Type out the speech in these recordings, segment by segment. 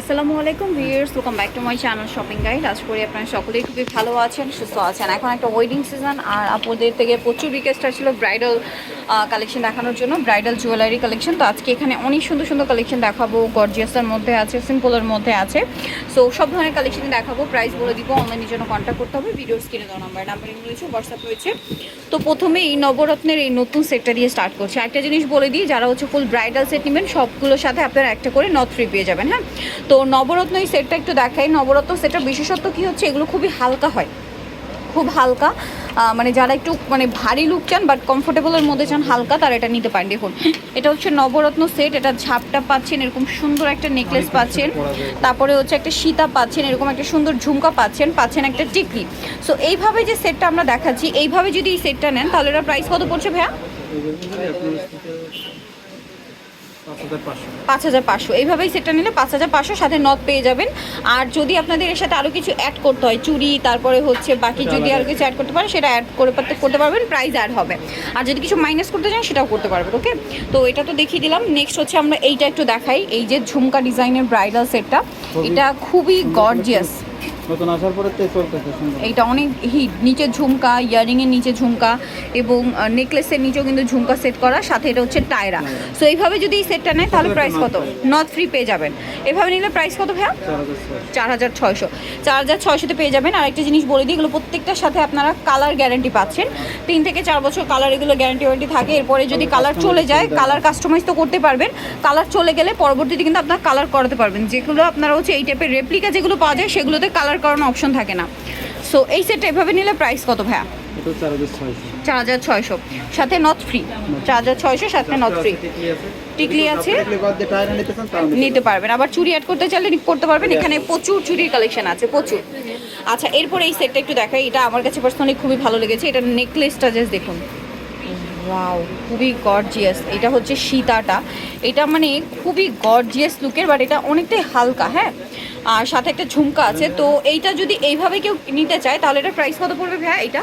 আসসালামু আলাইকুম viewers welcome back to my channel shopping guide আজ করি আপনারা সকলেই খুবই ভালো আছেন, সুস্থ আছেন। এখন একটা ওয়েডিং সিজন আর আপনাদের থেকে প্রচুর রিকোয়েস্ট ছিল ব্রাইডাল কালেকশন দেখানোর জন্য ব্রাইডাল জুয়েলারি কালেকশন তো আজকে এখানে অনেক সুন্দর সুন্দর কালেকশন দেখাবো গর্জিয়াসের মধ্যে আছে সিম্পলের মধ্যে আছে। সো সব ধরনের কালেকশন দেখাবো প্রাইস বলে দিব অনলাইনের জন্য কন্ট্যাক্ট করতে হবে ভিডিওর স্ক্রিনে দেওয়া নাম্বার নাম্বার রয়েছে হোয়াটসঅ্যাপ রয়েছে। তো প্রথমে এই নবরত্নের এই নতুন সেটটা দিয়ে স্টার্ট করছি। একটা জিনিস বলে দিই, যারা হচ্ছে ফুল ব্রাইডাল সেট নেবেন, সবগুলোর সাথে আপনারা একটা করে নথ ফ্রি পেয়ে যাবেন হ্যাঁ? তো নবরত্ন এই সেটটা একটু দেখাই। নবরত্ন সেটটা বিশেষত্ব কি হচ্ছে, এগুলো খুবই হালকা হয়। খুব হালকা। মানে যারা একটু মানে ভারী লুক চান বাট কমফোর্টেবলের মধ্যে চান হালকা, তারা এটা নিতে পারেন। দেখুন, এটা হচ্ছে নবরত্ন সেট এটা ঝাপটা পাচ্ছেন, এরকম সুন্দর একটা নেকলেস পাচ্ছেন। তারপরে হচ্ছে একটা সীতা পাচ্ছেন, এরকম একটা সুন্দর ঝুমকা পাচ্ছেন পাচ্ছেন একটা টিকলি। সো এইভাবে যে সেটটা আমরা দেখাচ্ছি, এইভাবে যদি এই সেটটা নেন, তাহলে এটা প্রাইস কত পড়ছে ভাইয়া? পাঁচ হাজার পাঁচশো। এইভাবেই সেটটা নিলে পাঁচ হাজার পাঁচশো সাথে নথ পেয়ে যাবেন। আর যদি আপনাদের এর সাথে আরও কিছু অ্যাড করতে হয় চুড়ি তারপরে হচ্ছে বাকি যদি আরও কিছু অ্যাড করতে পারেন সেটা অ্যাড করে করতে পারবেন প্রাইস অ্যাড হবে। আর যদি কিছু মাইনাস করতে চান সেটাও করতে পারবেন ওকে তো এটা তো দেখিয়ে দিলাম। নেক্সট হচ্ছে আমরা এইটা একটু দেখাই। এই যে ঝুমকা ডিজাইনের ব্রাইডাল সেটটা এটা খুবই গর্জিয়াস নতুন আসার পরে তো চলতেছে সুন্দর। এইটা অনেক হিট নিচে ঝুমকা ইয়ারিংয়ের নিচে ঝুমকা এবং নেকলেসের নিচেও কিন্তু ঝুমকা সেট করা সাথে এটা হচ্ছে টায়রা। সো এইভাবে যদি এই সেটটা নেয় তাহলে প্রাইস কত? নট ফ্রি পেয়ে যাবেন। এভাবে নিলে প্রাইস কত ভাইয়া? চার হাজার ছয়শো। চার হাজার ছয়শো। চার হাজার ছয়শোতে পেয়ে যাবেন। আর একটা জিনিস বলে দিই এগুলো প্রত্যেকটার সাথে আপনারা কালার গ্যারান্টি পাচ্ছেন। তিন থেকে চার বছর কালার এগুলো গ্যারান্টি ওয়ারেন্টি থাকে। এরপরে যদি কালার চলে যায় কালার কাস্টমাইজ তো করতে পারবেন। কালার চলে গেলে পরবর্তীতে কিন্তু আপনার কালার করাতে পারবেন। যেগুলো আপনারা হচ্ছে এই টাইপের রেপ্লিকা যেগুলো পাওয়া যায় সেগুলোতে কালার করানো অপশন থাকে না। সো এই সেটটা এভাবে নিলে প্রাইস কত ভাইয়া? চার হাজার ছয়শো। চার সাথে নট ফ্রি চার হাজার ছয়শো সাথে নট ফ্রি টিকলি আছে নিতে পারবেন। আবার চুড়ি অ্যাড করতে চাইলে করতে পারবেন। এখানে প্রচুর চুড়ির কালেকশন আছে প্রচুর। আচ্ছা এরপরে এই সেটটা একটু দেখাই। এটা আমার কাছে পার্সোনালি খুবই ভালো লেগেছে। এটা নেকলেসটা জাস্ট দেখুন। ওয়াও খুবই গর্জিয়াস এটা হচ্ছে সীতাটা। এটা মানে খুবই গর্জিয়াস লুকের বাট এটা অনেকটাই হালকা হ্যাঁ? আর সাথে একটা ঝুমকা আছে তো এইটা যদি এইভাবে কেউ নিতে চায় তাহলে এটা প্রাইস কত পড়বে ভাইয়া এটা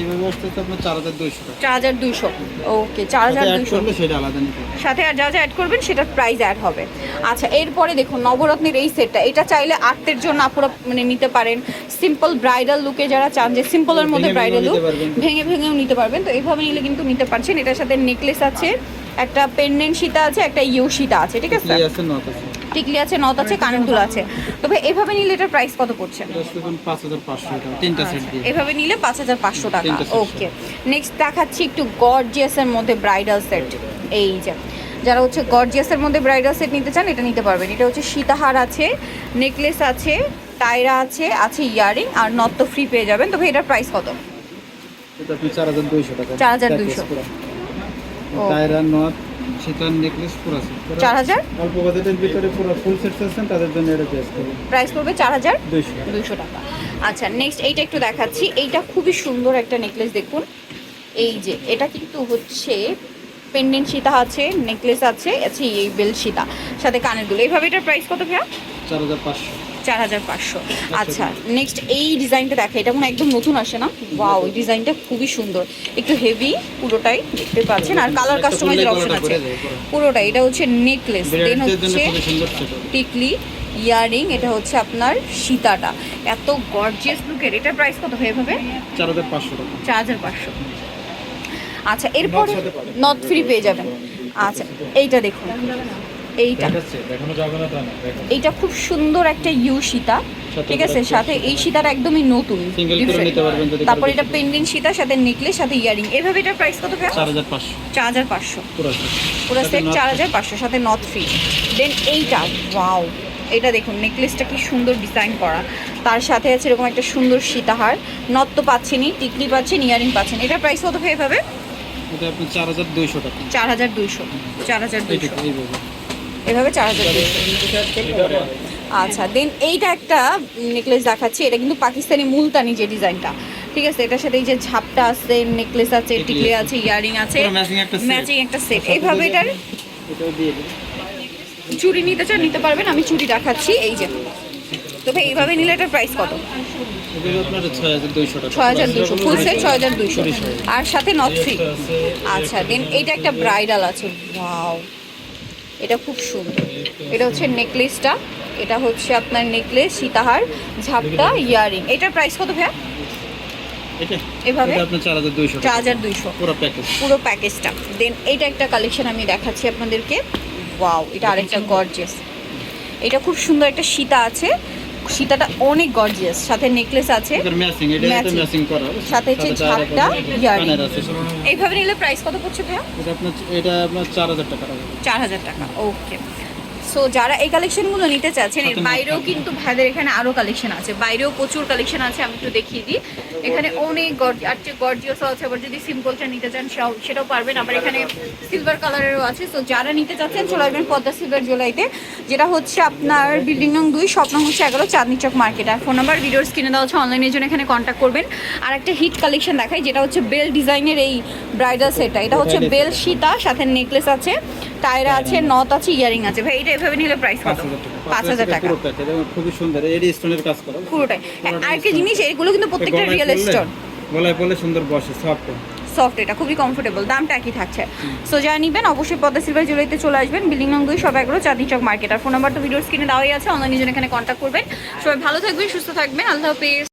এইভাবে আসতে তো আপনার ওকে সেটা আলাদা নিতে সাথে আর যা যা অ্যাড করবেন সেটার প্রাইস অ্যাড হবে। আচ্ছা এরপরে দেখুন নবরত্নের এই সেটটা এটা চাইলে আর্টের জন্য আপুরা মানে নিতে পারেন। সিম্পল ব্রাইডাল লুকে যারা চান যে সিম্পলের মধ্যে ব্রাইডাল লুক ভেঙে ভেঙেও নিতে পারবেন। তো এইভাবে নিলে কিন্তু নিতে পারছেন। এটার সাথে নেকলেস আছে একটা পেন্ডেন্ট সীতা আছে একটা ইউ সীতা আছে ঠিক আছে। টিকলি আছে নথ আছে কানের দুল আছে। তবে এভাবে নিলে এটার প্রাইস কত পড়ছে? হাজার এভাবে নিলে পাঁচ হাজার পাঁচশো টাকা। ওকে নেক্সট দেখাচ্ছি একটু গর্জিয়াসের মধ্যে ব্রাইডাল সেট এই যে যারা হচ্ছে গর্জিয়াসের মধ্যে ব্রাইডাল সেট নিতে চান এটা নিতে পারবেন। এটা হচ্ছে সীতাহার আছে নেকলেস আছে টায়রা আছে আছে ইয়ারিং আর নট তো ফ্রি পেয়ে যাবেন। তবে এটার প্রাইস কত? চার হাজার দুইশো টাকা। 4,200 পুরো। ও। টায়রা সীতার নেকলেস পুরো আছে। চার হাজার? অল্প বাজেটের ভিতরে পুরো ফুল সেট চাচ্ছেন তাদের জন্য এটা হবে প্রাইস পড়বে চার হাজার? দুইশো। দুশো টাকা। আচ্ছা নেক্সট এইটা একটু দেখাচ্ছি। এইটা খুবই সুন্দর একটা নেকলেস দেখুন। এই যে এটা কিন্তু হচ্ছে পেন্ডেন্ট সীতা আছে নেকলেস আছে আছে এই বেল সীতা সাথে কানের দুল এইভাবে এটার প্রাইস কত ভাইয়া? চার হাজার পাঁচশো। চার হাজার পাঁচশো। আচ্ছা নেক্সট এই ডিজাইনটা দেখা এটা মনে একদম নতুন আসে না? ওয়াও এই ডিজাইনটা খুবই সুন্দর। একটু হেভি পুরোটাই দেখতে পাচ্ছেন। আর কালার কাস্টমাইজের অপশন আছে। পুরোটাই এটা হচ্ছে নেকলেস দেন হচ্ছে টিকলি ইয়ারিং এটা হচ্ছে আপনার সীতাটা। এত গর্জিয়াস লুকের এটার প্রাইস কত হয়ে ভাবে চার হাজার পাঁচশো চার হাজার পাঁচশো। আচ্ছা এরপরে নট ফ্রি পেয়ে যাবেন। আচ্ছা এইটা দেখুন। এইটা। এইটা খুব সুন্দর একটা ইউ সীতা ঠিক আছে? সাথে এই সীতাটা একদমই নতুন তারপর এটা পেন্ডেন্ট সীতা সাথে নেকলেস সাথে ইয়ারিং এভাবে এটার প্রাইস কত চার হাজার পাঁচশো। পুরো সেট চার হাজার পাঁচশো সাথে নট ফ্রি দেন এইটা ওয়াও এটা দেখুন নেকলেসটা কি সুন্দর ডিজাইন করা। তার সাথে আছে এরকম একটা সুন্দর সীতাহার নট তো পাচ্ছেনই টিকলি পাচ্ছেন ইয়ারিং পাচ্ছেন। এটার প্রাইস কত হয়ে এটা আপনি চার হাজার দুইশো টাকা। চার হাজার দুইশো চার হাজার দুইশো। এভাবে চার হাজার আচ্ছা দেন এইটা একটা নেকলেস দেখাচ্ছি। এটা কিন্তু পাকিস্তানি মুলতানি যে ডিজাইনটা। ঠিক আছে এটার সাথে এই যে ঝাপটা আছে নেকলেস আছে টিকলি আছে। ইয়ারিং আছে। ম্যাচিং একটা সেট এইভাবে এটার চুড়ি নিতে চান নিতে পারবেন। আমি চুড়ি দেখাচ্ছি এই যে। তো ভাই এইভাবে নিলে এটার প্রাইস কত? ছয় হাজার দুশো ফুল সেট ছয় হাজার দুশো আর সাথে নট ফ্রি আচ্ছা দেন এইটা একটা ব্রাইডাল আছে। ওয়াও এটা খুব সুন্দর। এটা হচ্ছে নেকলেসটা। এটা হচ্ছে আপনার নেকলেস সীতাহার ঝাপটা ইয়ারিং। এটার প্রাইস কত ভাইয়া? এভাবে? চার হাজার দুইশো চার হাজার দুইশো। পুরো প্যাকেজটা দেন এইটা একটা কালেকশন আমি দেখাচ্ছি আপনাদেরকে। ওয়াও এটা আরেকটা গর্জেস এটা খুব সুন্দর একটা সীতা আছে। সীতাটা অনেক গর্জিয়াস সাথে নেকলেস আছে। সাথে হচ্ছে ঝাপটা, ইয়ারিং। এইভাবে নিলে প্রাইস কত পড়ছে ভাইয়া? এটা আপনার এটা আপনার চার হাজার টাকা। রাখবে চার হাজার টাকা ওকে সো যারা এই কালেকশনগুলো নিতে চাচ্ছেন এর বাইরেও কিন্তু ভাইদের এখানে আরও কালেকশন আছে। বাইরেও প্রচুর কালেকশন আছে আমি একটু দেখিয়ে দিই। এখানে অনেক গর্জ আর যে গর্জিয়াসও আছে আবার যদি সিম্পলটা নিতে চান সেটাও- পারবেন। আবার এখানে সিলভার কালারেরও আছে। সো যারা নিতে চাচ্ছেন চলে আসবেন পদ্মা সিলভার জুলাইতে যেটা হচ্ছে আপনার বিল্ডিং নং দুই স্বপ্ন হচ্ছে এগারো চাঁদনি চক মার্কেট আর ফোন নাম্বার ভিডিওর স্ক্রিনে দেওয়া হচ্ছে অনলাইনের জন্য এখানে কন্ট্যাক্ট করবেন। আর একটা হিট কালেকশন দেখাই যেটা হচ্ছে বেল ডিজাইনের এই ব্রাইডাল সেটটা এটা হচ্ছে বেল সীতা সাথে নেকলেস আছে টায়রা আছে নথ আছে ইয়ারিং আছে। ভাই এটা এভাবে নিলে প্রাইস কত? হাজার টাকা। পাঁচ হাজার টাকা। পুরো প্যাকেজ খুবই সুন্দর এডি স্টোনের কাজ করা। পুরোটাই। পুরোটাই আরেকটা জিনিস এগুলো কিন্তু প্রত্যেকটা রিয়েল স্টোন গলায় পরলে সুন্দর বসে সফট সফট এটা খুবই কমফোর্টেবল দামটা একই থাকছে। সো যারা নিবেন অবশ্যই পদ্মা সিলভার জুয়েলারিতে চলে আসবেন বিল্ডিং নং দুই সব এগুলো চাঁদনি চক মার্কেট আর ফোন নাম্বার তো স্ক্রিনে দেওয়াই আছে অনলাইনে জন্য এখানে কন্ট্যাক্ট করবেন। সবাই ভালো থাকবেন সুস্থ থাকবেন আল্লাহ হাফেজ।